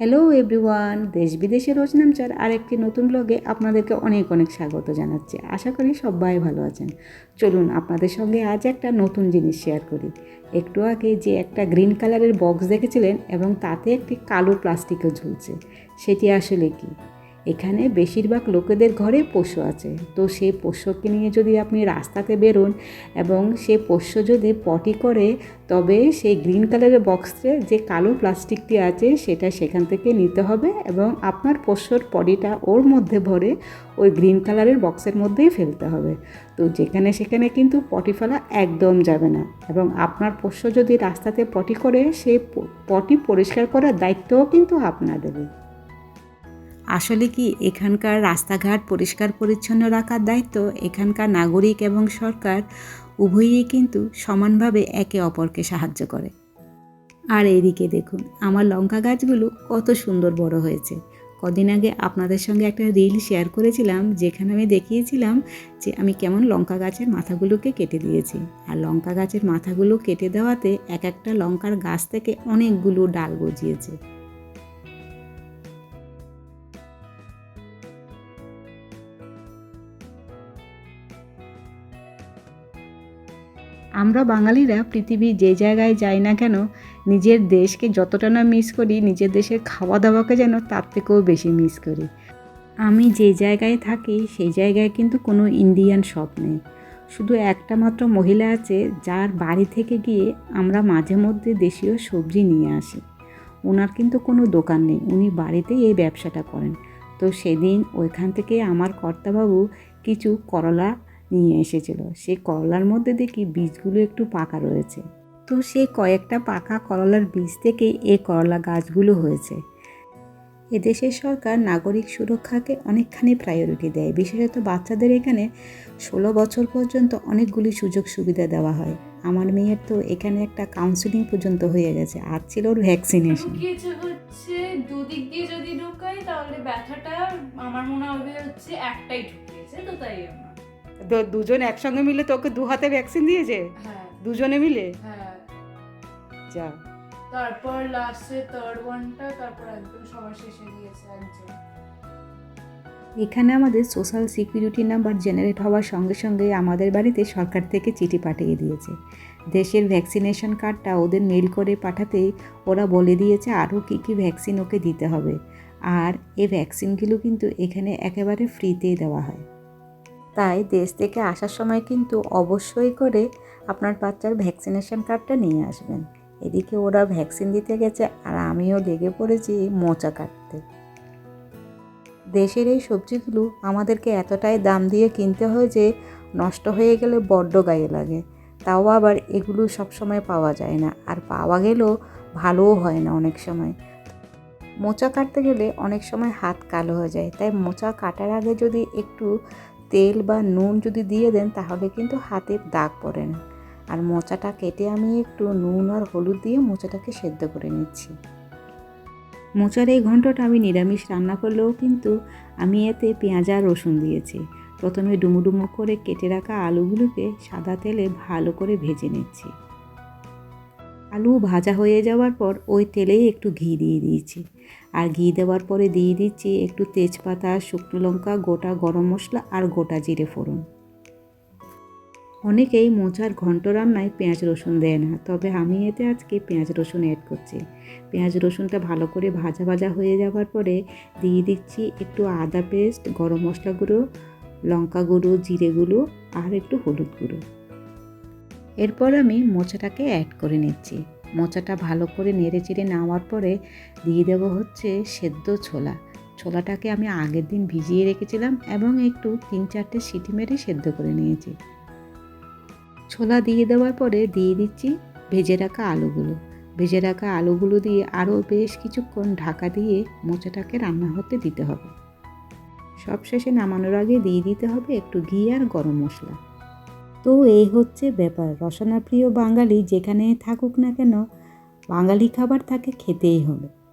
Hello everyone দেশ বিদেশে রোজনামচার আরেকটি নতুন ব্লগে আপনাদেরকে অনেক অনেক স্বাগত জানাচ্ছি। আশা করি সবাই ভালো আছেন। চলুন আপনাদের সঙ্গে আজ একটা নতুন জিনিস শেয়ার করি। একটু আগে যে একটা গ্রিন কালারের বক্স দেখেছিলেন এবং তাতে একটি কালো প্লাস্টিকও ঝুলছে। সেটি আসলে কি? এখানে বেশিরভাগ লোকেদের ঘরে পোষ্য আছে। তো সেই পোষ্যকে নিয়ে যদি আপনি রাস্তাতে বেরোন এবং সে পোষ্য যদি পটি করে, তবে সেই গ্রিন কালারের বক্সে যে কালো প্লাস্টিকটি আছে, সেটা সেখান থেকে নিতে হবে এবং আপনার পোষ্যর পটিটা ওর মধ্যে ভরে ওই গ্রিন কালারের বক্সের মধ্যেই ফেলতে হবে। তো যেখানে সেখানে কিন্তু পটি ফেলা একদম যাবে না এবং আপনার পোষ্য যদি রাস্তাতে পটি করে, সেই পটি পরিষ্কার করার দায়িত্বও কিন্তু আপনাদেরই। আসলে কি এখানকার রাস্তাঘাট পরিষ্কার পরিচ্ছন্ন রাখার দায়িত্ব এখানকার নাগরিক এবং সরকার? উভয়ই কিন্তু সমানভাবে একে অপরকে সাহায্য করে। আর এদিকে দেখুন, আমার লঙ্কা গাছগুলো কত সুন্দর বড় হয়েছে। কদিন আগে আপনাদের সঙ্গে একটা রিল শেয়ার করেছিলাম, যেখানে আমি দেখিয়েছিলাম যে আমি কেমন লঙ্কা গাছের মাথাগুলোকে কেটে দিয়েছি। আর লঙ্কা গাছের মাথাগুলো কেটে দেওয়াতে এক একটা লঙ্কার গাছ থেকে অনেকগুলো ডাল গজিয়েছে। আমরা বাঙালিরা পৃথিবীর যে জায়গায় যাই না কেন, নিজের দেশকে যতটা না মিস করি, নিজের দেশের খাওয়া দাওয়াকে যেন তার থেকেও বেশি মিস করি। আমি যে জায়গায় থাকি, সেই জায়গায় কিন্তু কোনো ইন্ডিয়ান শপ নেই। শুধু একটা মাত্র মহিলা আছে, যার বাড়ি থেকে গিয়ে আমরা মাঝে মধ্যে দেশীয় সবজি নিয়ে আসি। ওনার কিন্তু কোনো দোকান নেই, উনি বাড়িতেই এই ব্যবসাটা করেন। তো সেদিন ওইখান থেকে আমার কর্তাবাবু কিছু করলা নিয়ে এসেছিল। সেই করলার মধ্যে দেখি বীজগুলো একটু পাকা রয়েছে। তো সেই কয়েকটা পাকা করলার বীজ থেকেই এই করলা গাছগুলো হয়েছে। এদেশের সরকার নাগরিক সুরক্ষাকে অনেকখানি প্রায়োরিটি দেয়। বিশেষত বাচ্চাদের এখানে ষোলো বছর পর্যন্ত অনেকগুলি সুযোগ সুবিধা দেওয়া হয়। আমার মেয়ের তো এখানে একটা কাউন্সিলিং পর্যন্ত হয়ে গেছে। আর ছিল ওর ভ্যাকসিনেশন দুদিক দিয়ে যদি ঢুকাই, তাহলে ব্যথাটা আমার মনে হবে হচ্ছে একটাই তো তাই দুজন একসঙ্গে মিলে তোকে দু হাতে ভ্যাকসিন দিয়েছে? হ্যাঁ। দুজনে মিলে? হ্যাঁ। যা। তারপর লাস্টে থার্ড ওয়ানটা তারপর একদম সবার শেষে দিয়েছে একজন। এখানে আমাদের সোশ্যাল সিকিউরিটি নাম্বার জেনারেট হওয়ার সঙ্গে সঙ্গে আমাদের বাড়িতে সরকার থেকে চিঠি পাঠিয়ে দিয়েছে। দেশের ভ্যাকসিনেশন কার্ডটা ওদের মেল করে পাঠাতে ওরা বলে দিয়েছে আরও কী কী ভ্যাকসিন ওকে দিতে হবে। আর এই ভ্যাকসিনগুলো কিন্তু এখানে একেবারে ফ্রিতেই দেওয়া হয়। তাই দেশ থেকে আসার সময় কিন্তু অবশ্যই করে আপনার বাচ্চার ভ্যাকসিনেশন কার্ডটা নিয়ে আসবেন। এদিকে ওরা ভ্যাকসিন দিতে গেছে আর আমিও লেগে পড়েছি মোচা কাটতে। দেশের এই সবজিগুলো আমাদেরকে এতটাই দাম দিয়ে কিনতে হয় যে নষ্ট হয়ে গেলে বড্ড গায়ে লাগে। তাও আবার এগুলো সব সময় পাওয়া যায় না আর পাওয়া গেলেও ভালোও হয় না অনেক সময়। মোচা কাটতে গেলে অনেক সময় হাত কালো হয়ে যায়, তাই মোচা কাটার আগে যদি একটু তেল বা নুন যদি দিয়ে দেন, তাহলে কিন্তু হাতে দাগ পড়ে না। আর মোচাটা কেটে আমি একটু নুন আর হলুদ দিয়ে মোচাটাকে সেদ্ধ করে নিচ্ছি। মোচার এই ঘন্টটা আমি নিরামিষ রান্না করলেও কিন্তু আমি এতে পেঁয়াজ আর রসুন দিয়েছি। প্রথমে ডুমুডুমু ডুমো করে কেটে রাখা আলুগুলোকে সাদা তেলে ভালো করে ভেজে নিচ্ছি। আলু ভাজা হয়ে যাওয়ার পর ওই তেলেই একটু ঘি দিয়ে দিয়েছি। আর ঘি দেওয়ার পরে দিয়ে দিচ্ছি একটু তেজপাতা, শুকনো লঙ্কা, গোটা গরম মশলা আর গোটা জিরে ফোড়ন। অনেকেই মোচার ঘন্ট রান্নায় পেঁয়াজ রসুন দেয় না, তবে আমি এতে আজকে পেঁয়াজ রসুন অ্যাড করছি। পেঁয়াজ রসুনটা ভালো করে ভাজা ভাজা হয়ে যাওয়ার পরে দিয়ে দিচ্ছি একটু আদা পেস্ট গরম মশলা গুঁড়ো, লঙ্কা গুঁড়ো, জিরে গুঁড়ো আর একটু হলুদ গুঁড়ো। এরপর আমি মোচাটাকে অ্যাড করে নিচ্ছি। মোচাটা ভালো করে নেড়ে চেড়ে নেওয়ার পরে দিয়ে দেবো হচ্ছে সেদ্ধ ছোলা। ছোলাটাকে আমি আগের দিন ভিজিয়ে রেখেছিলাম এবং একটু তিন চারটে সিটি মেরে সেদ্ধ করে নিয়েছি। ছোলা দিয়ে দেওয়ার পরে দিয়ে দিচ্ছি ভেজে রাখা আলুগুলো। ভেজে রাখা আলুগুলো দিয়ে আরও বেশ কিছুক্ষণ ঢাকা দিয়ে মোচাটাকে রান্না হতে দিতে হবে। সব শেষে নামানোর আগে দিয়ে দিতে হবে একটু ঘি আর গরম মশলা। তো এই হচ্ছে ব্যাপার। রসনাপ্রিয় বাঙালি যেখানে থাকুক না কেন, বাঙালি খাবার তাকে খেতেই হবে।